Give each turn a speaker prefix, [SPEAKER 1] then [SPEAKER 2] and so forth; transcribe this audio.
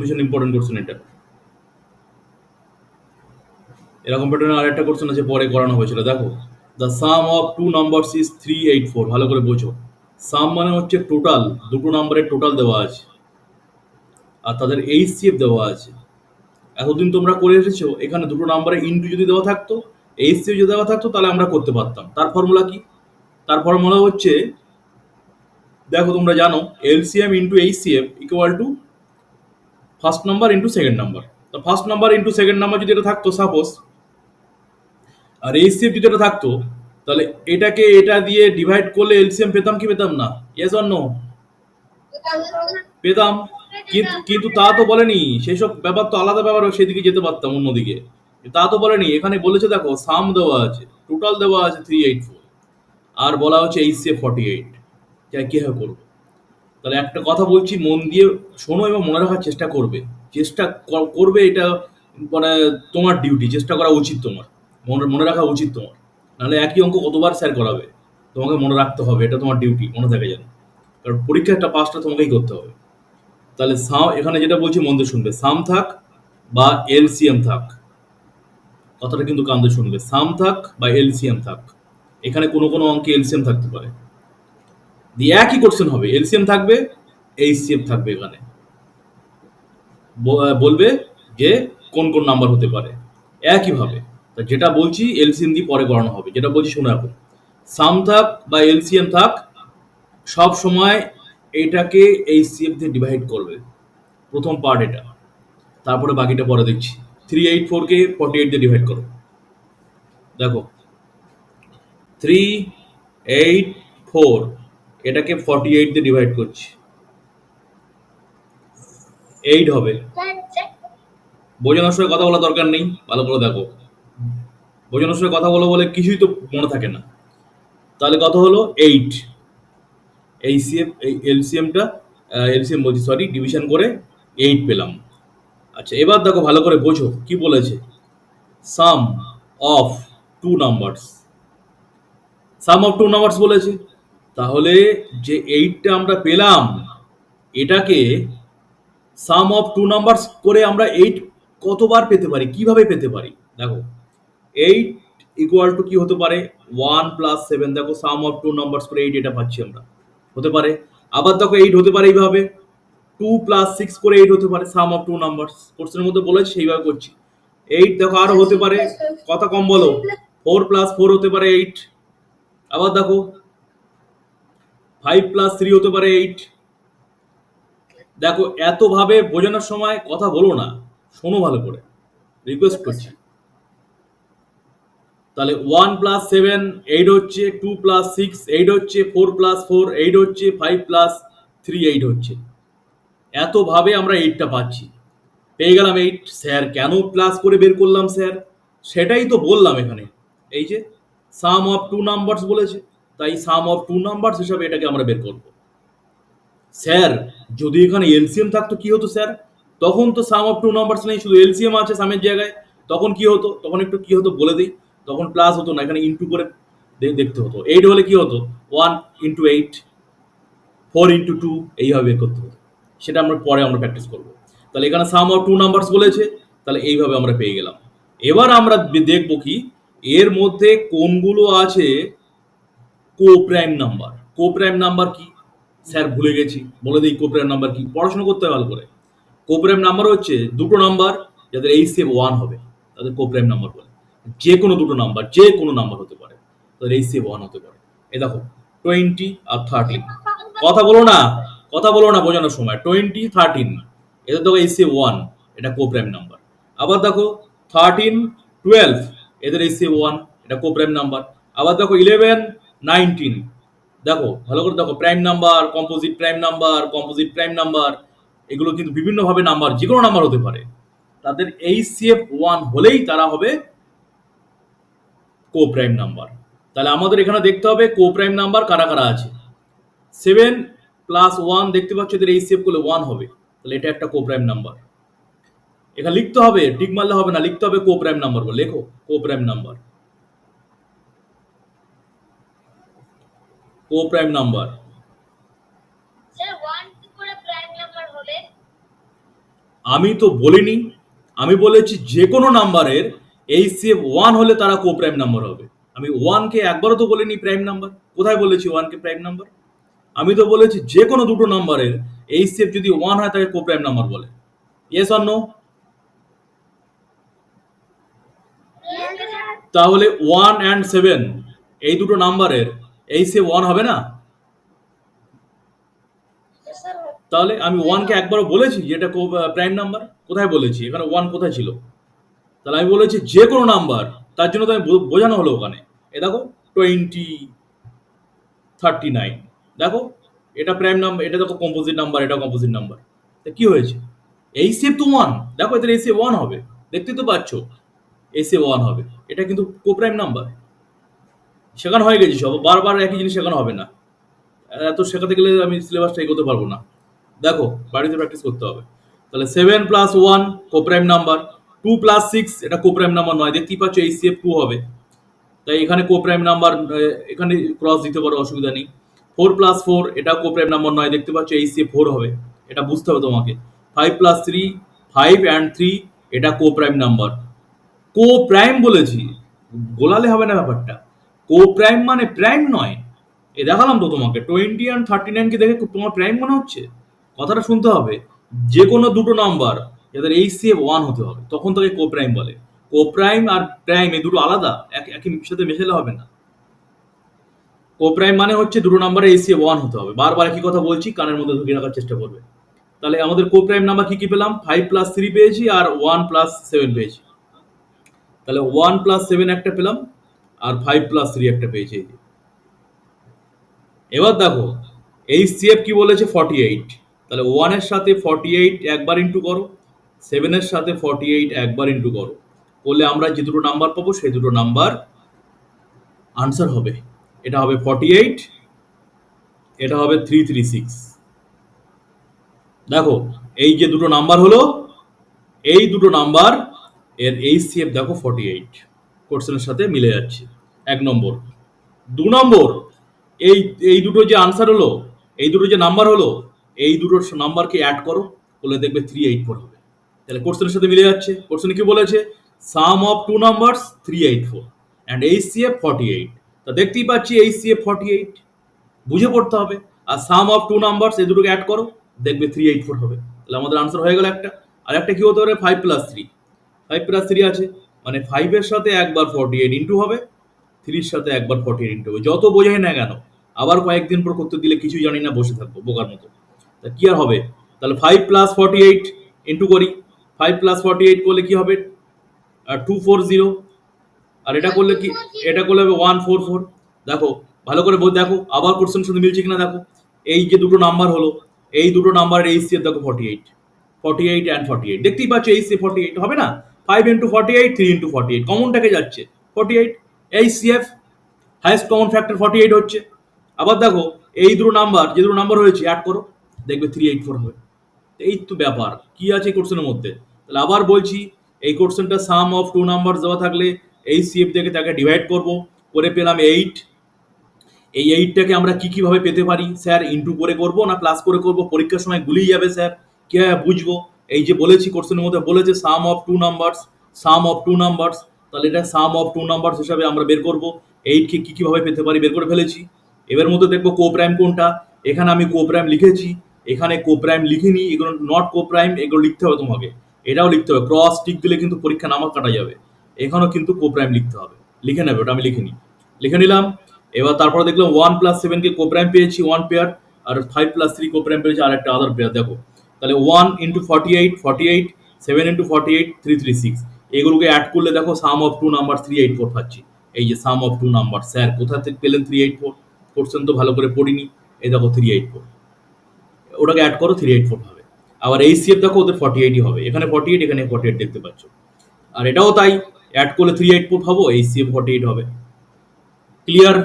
[SPEAKER 1] ভীষণ important question এটা। এরকম প্যাটার্নের আরেকটা কোশ্চেন আছে, পরে করানো হয়েছিল। দেখো the sum of two numbers is three eight four ভালো করে বোঝো। সাম মানে হচ্ছে টোটাল দুটো নাম্বারের টোটাল দেওয়া আছে। আর তাদের এইচসিএফ দেওয়া আছে। এতদিন তোমরা করে এসেছ, এখানে দুটো নাম্বারে ইন্টু যদি দেওয়া থাকতো এইচসিএফ যদি দেওয়া থাকতো, তাহলে আমরা করতে পারতাম। তার ফর্মুলা কি? তার ফর্মুলা হচ্ছে, দেখো তোমরা জানো LCM into HCF equal to first number into second number তো first number into second number যদি এটা থাকতো সাপোজ আর এইচসিএফ যদি এটা থাকতো, তাহলে এটাকে এটা দিয়ে ডিভাইড করলে এলসিএম পেতাম কি পেতাম না? ইয়েস অর নো পেতাম। কিন্তু তা তো বলেনি। সেই সব ব্যাপার তো আলাদা ব্যাপার, সেদিকে যেতে পারতাম অন্যদিকে। তা তো বলেনি। এখানে বলেছে দেখো সাম দেওয়া আছে টোটাল দেওয়া আছে থ্রি এইট ফোর আর বলা হচ্ছে এইচসিএফ ফর্টি এইট কীভাবে করব? তাহলে একটা কথা বলছি, মন দিয়ে শোনো এবং মনে রাখার চেষ্টা করবে। চেষ্টা কর- করবে এটা মানে তোমার ডিউটি চেষ্টা করা উচিত তোমার। মনে মনে রাখা উচিত তোমার। নাহলে একই অঙ্ক কতবার স্যার করাবে? তোমাকে মনে রাখতে হবে, এটা তোমার ডিউটি মনে থাকে যেন। কারণ পরীক্ষা একটা পাসটা তোমাকেই করতে হবে। তাহলে সাম, এখানে যেটা বলছি মন দিয়ে শুনবে। সাম থাক বা এলসিএম থাক। কথাটা কিন্তু কান্দে শুনবে। সাম থাক বা এলসিএম থাক। এখানে কোনো কোনো অঙ্কে এলসিএম থাকতে পারে। দিয়ে একই কোশ্চেন হবে এলসিএম থাকবে এইচসিএম থাকবে এখানে। বলবে যে কোন কোন নাম্বার হতে পারে। একইভাবে যেটা বলছি এলসিএম দিয়ে পরে করানো হবে, যেটা বলছি শুনে রাখো। সাম থাক বা এলসিএম থাক, সব সময় এটাকে এইচসিএফ দিয়ে ডিভাইড করবে। প্রথম পার্ট এটা। তারপরে বাকিটা পরে দেখছি। থ্রি এইট ফোরকে ফর্টি এইট দিয়ে ডিভাইড করো। দেখো। থ্রি এইট ফোর এটাকে ফর্টি এইট দিয়ে ডিভাইড করছি। এইট হবে। বোঝানোর সময় কথা বলা দরকার নেই, ভালো করে দেখো। বোঝানোর সময় কথা বলো বলে কিছুই তো মনে থাকে না। তাহলে কত হলো? এইট এই সিএম এই এলসিএমটা এলসিএম বলছি সরি ডিভিশন করে এইট পেলাম। আচ্ছা এবার দেখো ভালো করে বোঝো, কি বলেছে? Sum of two numbers sum of two numbers বলেছে। তাহলে যে এইটটা আমরা পেলাম, এটাকে সাম অফ টু নাম্বারস করে আমরা এইট কতবার পেতে পারি? কীভাবে পেতে পারি? দেখো এইট ইকুয়াল টু কি হতে পারে? ওয়ান প্লাস সেভেন দেখো সাম অফ টু নাম্বারস করে এইট এটা পাচ্ছি আমরা। হতে পারে। আবার দেখো এইট হতে পারে এইভাবে। টু প্লাস সিক্স করে এইট হতে পারে সাম অফ টু নাম্বারস কোর্সের মধ্যে বলেছে, সেইভাবে করছি। এইট দেখো আরও হতে পারে। কথা কম বলো। ফোর প্লাস ফোর হতে পারে এইট আবার দেখো ফাইভ প্লাস থ্রি হতে পারে এইট দেখো এতভাবে বোঝানোর সময় কথা বলো না শোনো ভালো করে। রিকোয়েস্ট করছি। তাহলে ওয়ান প্লাস সেভেন এইট হচ্ছে টু প্লাস সিক্স এইট হচ্ছে ফোর প্লাস ফোর এইট হচ্ছে ফাইভ প্লাস থ্রি এইট হচ্ছে। এতভাবে আমরা এইটটা পাচ্ছি। পেয়ে গেলাম এইট স্যার কেন প্লাস করে বের করলাম স্যার সেটাই তো বললাম এখানে। এই যে সাম অফ টু নাম্বারস বলেছে। তাই সাম অফ টু নাম্বারস হিসাবে এটাকে আমরা বের করব। স্যার, যদি এখানে এলসিএম থাকতো, কি হতো স্যার? তখন তো সাম অফ টু নাম্বারস নেই, শুধু এলসিএম আছে সামের জায়গায়। তখন কি হতো? তখন একটু কি হতো বলে দিই। তখন প্লাস হতো না, এখানে ইন্টু করে দেখতে হতো। এইট হলে কি হতো? One into eight four into two এইভাবে বের করতে হতো। সেটা আমরা পরে আমরা প্র্যাকটিস করব। তাহলে এখানে সাম অফ টু নাম্বারস বলেছে, তাহলে এইভাবে আমরা পেয়ে গেলাম। এবার আমরা দেখব কি, এর মধ্যে কোনগুলো আছে coprime number coprime number কি? স্যার, ভুলে গেছি। বলে দিই কো প্রাইম নাম্বার কি। পড়াশোনা করতে হবে ভালো করে। কো প্রাইম নাম্বার হচ্ছে দুটো নাম্বার যাদের এইচ সেভ ওয়ান হবে। তাদের কো প্রাইম নাম্বার বলে। যে কোনো দুটো নাম্বার যে কোনো নাম্বার হতে পারে। তাদের এই সেভ ওয়ান হতে পারে। এ দেখো টোয়েন্টি আর থার্টিন কথা বলো না, কথা বলো না, বোঝানোর সময়। টোয়েন্টি থার্টিন এটা দেখো এই সেভ ওয়ান এটা কো প্রাইম নাম্বার আবার দেখো থার্টিন টুয়েলভ এদের এইচ সেভ ওয়ান এটা কো প্রাইম নাম্বার আবার দেখো ইলেভেন নাইনটিন। দেখো, ভালো করে দেখো prime number composite prime number composite prime number এগুলো কিন্তু বিভিন্নভাবে নাম্বার যে কোনো নাম্বার হতে পারে। তাদের এইচ সিএফ ওয়ান হলেই তারা হবে কো প্রাইম নাম্বার তাহলে আমাদের এখানে দেখতে হবে কো প্রাইম নাম্বার কারা কারা আছে। সেভেন প্লাস ওয়ান দেখতে পাচ্ছ এদের এইচ সিএফ করলে ওয়ান হবে। তাহলে এটা একটা কো প্রাইম নাম্বার এখানে লিখতে হবে, টিক মারলে হবে না, লিখতে হবে কো প্রাইম নাম্বার বলে। লেখো coprime number coprime number আমি তো বলিনি আমি বলেছি যে কোনো নাম্বারের এই সেভ ওয়ান হলে তারা কো প্রাইম নাম্বার হবে। আমি ওয়ানকে একবারও তো বলিনি প্রাইম নাম্বার কোথায় বলেছি ওয়ানকে প্রাইম নাম্বার আমি তো বলেছি যে কোনো দুটো নাম্বারের এই সেভ যদি ওয়ান হয় তাকে কো প্রাইম নাম্বার বলে ইয়েস অর নো তাহলে ওয়ান অ্যান্ড সেভেন এই দুটো নাম্বারের এই সে ওয়ান হবে না? তাহলে আমি ওয়ানকে একবারও বলেছি যে এটা প্রাইম নাম্বার কোথায় বলেছি? এখানে ওয়ান কোথায় ছিল? তাহলে আমি বলেছি যে কোনো নাম্বার তার জন্য তো আমি বোঝানো হলো ওখানে। এ দেখো টোয়েন্টি থার্টি নাইন দেখো এটা প্রাইম নাম্বার এটা দেখো কম্পোজিট নাম্বার এটা কম্পোজিট নাম্বার তা কি হয়েছে? এই সেভ তো ওয়ান দেখো এদের এই সেভ ওয়ান হবে। দেখতে তো পাচ্ছ এই সেভ ওয়ান হবে। এটা কিন্তু কো প্রাইম নাম্বার শেখানো হয়ে গেছে সব। বারবার একই জিনিস শেখানো হবে না। এত শেখাতে গেলে আমি সিলেবাসটা এগোতে পারব না। দেখো, বাড়িতে প্র্যাকটিস করতে হবে। তাহলে seven plus one coprime number two plus six এটা কোপ্রাইম নাম্বার নয়। দেখতেই পাচ্ছ এই সিএফ টু হবে। তাই এখানে কোপ্রাইম নাম্বার এখানে ক্রস দিতে পারো, অসুবিধা নেই। ফোর প্লাস ফোর এটা কোপ্রাইম নাম্বার নয়। দেখতে পাচ্ছ এই সিএফ ফোর হবে। এটা বুঝতে হবে তোমাকে। Five plus three five and three এটা কোপ্রাইম নাম্বার কো প্রাইম বলেছি। গোলালে হবে না ব্যাপারটা। কো প্রাইম মানে প্রাইম নয়। এ দেখালাম তো তোমাকে টোয়েন্টি অ্যান্ড থার্টি নাইনকে দেখে তোমার প্রাইম মনে হচ্ছে? কথাটা শুনতে হবে যে কোনো দুটো নাম্বার যাদের এই সি ওয়ান হতে হবে, তখন তাকে কো প্রাইম বলে। কো প্রাইম আর প্রাইম এই দুটো আলাদা, এক একই সাথে মেশালে হবে না। কো প্রাইম মানে হচ্ছে দুটো নাম্বারে এই সি ওয়ান হতে হবে। বারবার একই কথা বলছি, কানের মধ্যে ঢুকিয়ে রাখার চেষ্টা করবে। তাহলে আমাদের কো প্রাইম নাম্বার কি কি পেলাম? ফাইভ প্লাস থ্রি পেয়েছি আর ওয়ান প্লাস সেভেন পেয়েছি। তাহলে ওয়ান প্লাস সেভেন একটা পেলাম। আর ফাইভ প্লাস থ্রি একটা পেয়েছি। এবার দেখো, এই সিএফ কি বলেছে? ফর্টি এইট তাহলে ওয়ানের সাথে ফর্টি এইট একবার ইন্টু করো সেভেনের সাথে ফর্টি এইট একবার ইন্টু করো। করলে আমরা যে দুটো নাম্বার পাবো, সেই দুটো নাম্বার আনসার হবে। এটা হবে ফর্টি এইট এটা হবে থ্রি থ্রি সিক্স দেখো, এই যে দুটো নাম্বার হলো, এই দুটো নাম্বার এর এই সিএফ দেখো ফর্টি এইট কোশ্চেনের সাথে মিলে যাচ্ছে। এক নম্বর। দু নম্বর, এই এই দুটো যে আনসার হলো, এই দুটো যে নাম্বার হলো, এই দুটো নাম্বারকে অ্যাড করো, বলে দেখবে থ্রি এইট ফোর হবে। তাহলে কোশ্চেনের সাথে মিলে যাচ্ছে। কোশ্চেনে কি বলেছে? Sum of two numbers three eight four and এই সিএফ ফর্টি এইট তা দেখতেই পাচ্ছি এই সিএফ ফর্টি এইট বুঝে পড়তে হবে। আর সাম অফ টু নাম্বারস এই দুটোকে অ্যাড করো, দেখবে থ্রি এইট ফোর হবে। তাহলে আমাদের আনসার হয়ে গেল একটা। আর একটা কি হতে পারে? Five plus three five plus three আছে। মানে ফাইভের সাথে একবার ফর্টি এইট ইন্টু হবে থ্রির সাথে একবার ফর্টি এইট ইন্টু হবে। যত বোঝাই না কেন, আবার কয়েকদিন পর করতে দিলে কিছুই জানি না, বসে থাকব বোকার মতো। তা কি আর হবে? তাহলে five plus forty eight into করি। ফাইভ প্লাস ফর্টি এইট করলে কি হবে? টু ফোর জিরো আর এটা করলে কি, এটা করলে হবে ওয়ান ফোর ফোর দেখো, ভালো করে দেখো, আবার কোশ্চেন সাথে মিলছে কিনা দেখো। এই যে দুটো নাম্বার হলো, এই দুটো নাম্বারের এই সি দেখো forty eight forty eight and forty eight দেখতেই পাচ্ছ এই সি ফর্টি এইট হবে না? Five into forty eight three into forty eight কমনটাকে যাচ্ছে ফর্টি এইট এই CF highest common factor forty eight হচ্ছে। আবার দেখো, এই দুটো নাম্বার যে দুটো নাম্বার হয়েছে অ্যাড করো, দেখবে থ্রি এইট ফোর হবে। এই তো ব্যাপার, কি আছে এই কোশ্চেনের মধ্যে? তাহলে আবার বলছি, এই কোশ্চেনটা সাম অফ টু নাম্বার দেওয়া থাকলে এই সিএফ থেকে তাকে ডিভাইড করব। করে পেলাম এইট এই এইটটাকে আমরা কী কীভাবে পেতে পারি? স্যার ইন্টু করে করব না প্লাস করে করব? পরীক্ষার সময় গুলিয়ে যাবে, স্যার। কীভাবে বুঝব। এই যে বলেছি কোশ্চেনের মধ্যে বলেছে sum of two numbers sum of two numbers তাহলে এটা সাম অফ টু নাম্বারস হিসাবে আমরা বের করব। এইটকে কী কীভাবে পেতে পারি বের করে ফেলেছি। এবার মধ্যে দেখব কো প্রাইম কোনটা? এখানে আমি কো প্রাইম লিখেছি, এখানে কো প্রাইম লিখিনি, এগুলো নট কো প্রাইম এগুলো লিখতে হবে তোমাকে। এটাও লিখতে হবে ক্রস টিক দিলে কিন্তু পরীক্ষা নামা কাটা যাবে। এখানেও কিন্তু কো প্রাইম লিখতে হবে। লিখে নেবে, ওটা আমি লিখে নিই লিখে নিলাম, এবার তারপরে দেখলাম ওয়ান প্লাস সেভেনকে কো প্রাইম পেয়েছি ওয়ান পেয়ার আর five plus three coprime পেয়েছি আর একটা আদার পেয়ার দেখো। তাহলে one into forty eight forty eight seven into forty eight three three six এগুলোকে অ্যাড করলে দেখো sum of two number three eight four পাচ্ছি। এই যে sum of two number sir কোথা থেকে পেলেন থ্রি এইট ফোর কোশ্চেন তো ভালো করে পড়িনি। এই দেখো থ্রি এইট ফোর ওটাকে অ্যাড করো থ্রি এইট ফোর হবে। আবার এই সিএফ দেখো ওদের ফর্টি এইটই হবে। এখানে ফর্টি এইট এখানে ফর্টি এইট দেখতে পাচ্ছ। আর এটাও তাই অ্যাড করলে থ্রি এইট ফোর পাবো, এই সিএফ ফর্টি এইট হবে। ক্লিয়ার